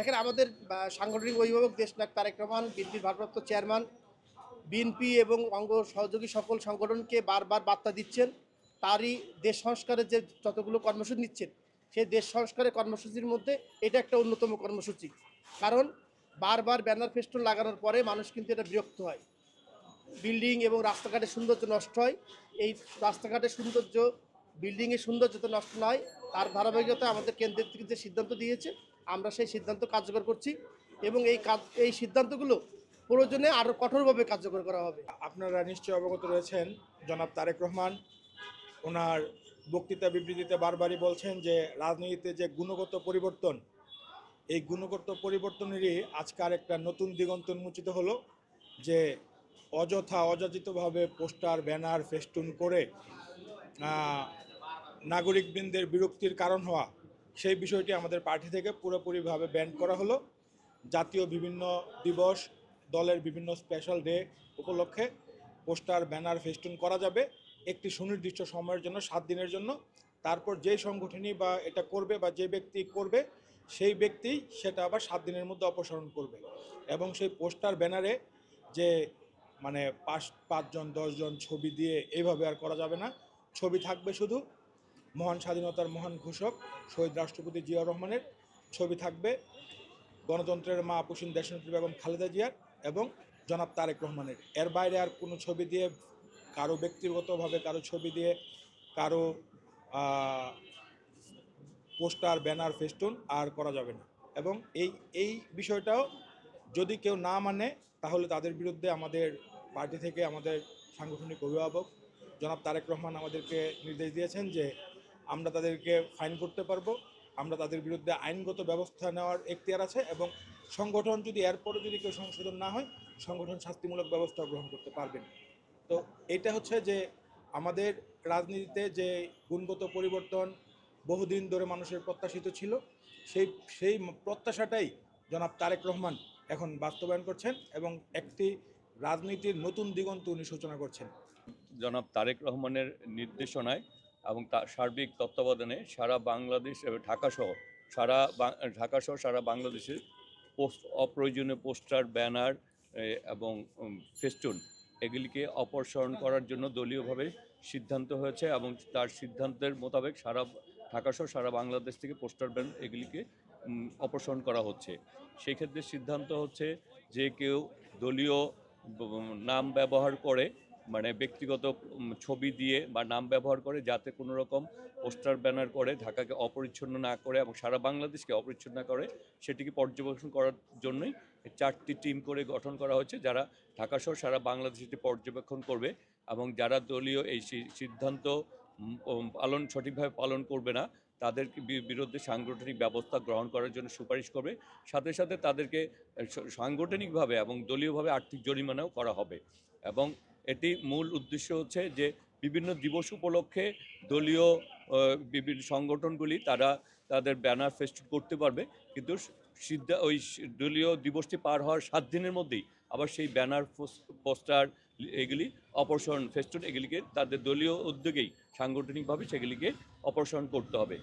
দেখেন, আমাদের সাংগঠনিক অভিভাবক দেশনায়ক তারেক রহমান, বিএনপির ভারপ্রাপ্ত চেয়ারম্যান, বিএনপি এবং অঙ্গ সহযোগী সকল সংগঠনকে বারবার বার্তা দিচ্ছেন। তারই দেশ সংস্কারের যে যতগুলো কর্মসূচি নিচ্ছেন, সেই দেশ সংস্কারের কর্মসূচির মধ্যে এটা একটা অন্যতম কর্মসূচি। কারণ বারবার ব্যানার ফেস্টুন লাগানোর পরে মানুষ কিন্তু এটা বিরক্ত হয়। বিল্ডিং এবং রাস্তাঘাটের সৌন্দর্য নষ্ট হয়। এই রাস্তাঘাটের সৌন্দর্য বিল্ডিংয়ের সৌন্দর্য যাতে নষ্ট না হয় তার ধারাবাহিকতা আমাদের কেন্দ্রের থেকে যে সিদ্ধান্ত দিয়েছে, আমরা সেই সিদ্ধান্ত কার্যকর করছি এবং এই কাজ, এই সিদ্ধান্তগুলো প্রয়োজনে আরও কঠোরভাবে কার্যকর করা হবে। আপনারা নিশ্চয়ই অবগত রয়েছেন, জনাব তারেক রহমান, ওনার বক্তৃতা বিবৃতিতে বারবারই বলছেন যে রাজনীতিতে যে গুণগত পরিবর্তন, এই গুণগত পরিবর্তনেরই আজকার একটা নতুন দিগন্ত উন্মোচিত হলো, যে অযথা অযাচিতভাবে পোস্টার, ব্যানার, ফেস্টুন করে নাগরিকবৃন্দের বিরক্তির কারণ হওয়া, সেই বিষয়টি আমাদের পার্টি থেকে পুরোপুরিভাবে ব্যান করা হলো। জাতীয় বিভিন্ন দিবস, দলের বিভিন্ন স্পেশাল ডে উপলক্ষে পোস্টার, ব্যানার ফেস্টুন করা যাবে। একটি সুনির্দিষ্ট সময়ের জন্য, সাত দিনের জন্য। তারপর যে সংগঠনই বা এটা করবে বা যে ব্যক্তি করবে, সেই ব্যক্তি সেটা আবার সাত দিনের মধ্যে অপসারণ করবে। এবং সেই পোস্টার, ব্যানারে যে মানে পাঁচ, পাঁচজন, দশজন ছবি দিয়ে এইভাবে আর করা যাবে না। ছবি থাকবে শুধু মহান স্বাধীনতার মহান ঘোষক শহীদ রাষ্ট্রপতি জিয়াউর রহমানের ছবি থাকবে গণতন্ত্রের মা আপুসিন দেশনেত্রী বেগম খালেদা জিয়ার এবং জনাব তারেক রহমানের। এর বাইরে আর কোনো ছবি দিয়ে, কারও ব্যক্তিগতভাবে, কারও ছবি দিয়ে, কারও পোস্টার, ব্যানার, ফেস্টুন আর করা যাবে না। এবং এই এই বিষয়টাও যদি কেউ না মানে তাহলে তাদের বিরুদ্ধে আমাদের পার্টি থেকে আমাদের সাংগঠনিক অভিভাবক জনাব তারেক রহমান আমাদেরকে নির্দেশ দিয়েছেন যে আমরা তাদেরকে ফাইন করতে পারব। আমরা তাদের বিরুদ্ধে আইনগত ব্যবস্থা নেওয়ার এখতিয়ার আছে এবং সংগঠন যদি এরপরে যদি কেউ সংশোধন না হয়, সংগঠন শাস্তিমূলক ব্যবস্থা গ্রহণ করতে পারবেন। তো এটা হচ্ছে যে আমাদের রাজনীতিতে যে গুণগত পরিবর্তন বহুদিন ধরে মানুষের প্রত্যাশিত ছিল, সেই সেই প্রত্যাশাটাই জনাব তারেক রহমান এখন বাস্তবায়ন করছেন এবং একটি রাজনীতির নতুন দিগন্ত উনি সূচনা করছেন। জনাব তারেক রহমানের নির্দেশনায় এবং তার সার্বিক তত্ত্বাবধানে সারা বাংলাদেশ ঢাকাসহ সারা ঢাকাসহ সারা বাংলাদেশের পোস্ট, অপ্রয়োজনীয় পোস্টার, ব্যানার এবং ফেস্টুন এগুলিকে অপসারণ করার জন্য দলীয়ভাবে সিদ্ধান্ত হয়েছে এবং তার সিদ্ধান্তের মোতাবেক সারা ঢাকাসহ সারা বাংলাদেশ থেকে পোস্টার ব্যান এগুলিকে অপসারণ করা হচ্ছে। সেই ক্ষেত্রে সিদ্ধান্ত হচ্ছে যে কেউ দলীয় নাম ব্যবহার করে মানে ব্যক্তিগত ছবি দিয়ে বা নাম ব্যবহার করে যাতে কোনো রকম পোস্টার, ব্যানার করে ঢাকাকে অপরিচ্ছন্ন না করে এবং সারা বাংলাদেশকে অপরিচ্ছন্ন না করে, সেটিকে পর্যবেক্ষণ করার জন্যই চারটি টিম করে গঠন করা হয়েছে, যারা ঢাকাসহ সারা বাংলাদেশ এটি পর্যবেক্ষণ করবে এবং যারা দলীয় এই সিদ্ধান্ত পালন, সঠিকভাবে পালন করবে না তাদের বিরুদ্ধে সাংগঠনিক ব্যবস্থা গ্রহণ করার জন্য সুপারিশ করবে। সাথে সাথে তাদেরকে সাংগঠনিকভাবে এবং দলীয়ভাবে আর্থিক জরিমানাও করা হবে এবং এটি মূল উদ্দেশ্য হচ্ছে যে বিভিন্ন দিবস উপলক্ষে দলীয় বিভিন্ন সংগঠনগুলি তারা তাদের ব্যানার ফেস্ট করতে পারবে। কিন্তু সিদ্ধা, ওই দলীয় দিবসটি পার হওয়ার সাত দিনের মধ্যেই আবার সেই ব্যানার পোস্টার এগুলি অপসারণ ফেস্টুন এগুলিকে তাদের দলীয় উদ্যোগেই সাংগঠনিকভাবে সেগুলিকে অপসারণ করতে হবে।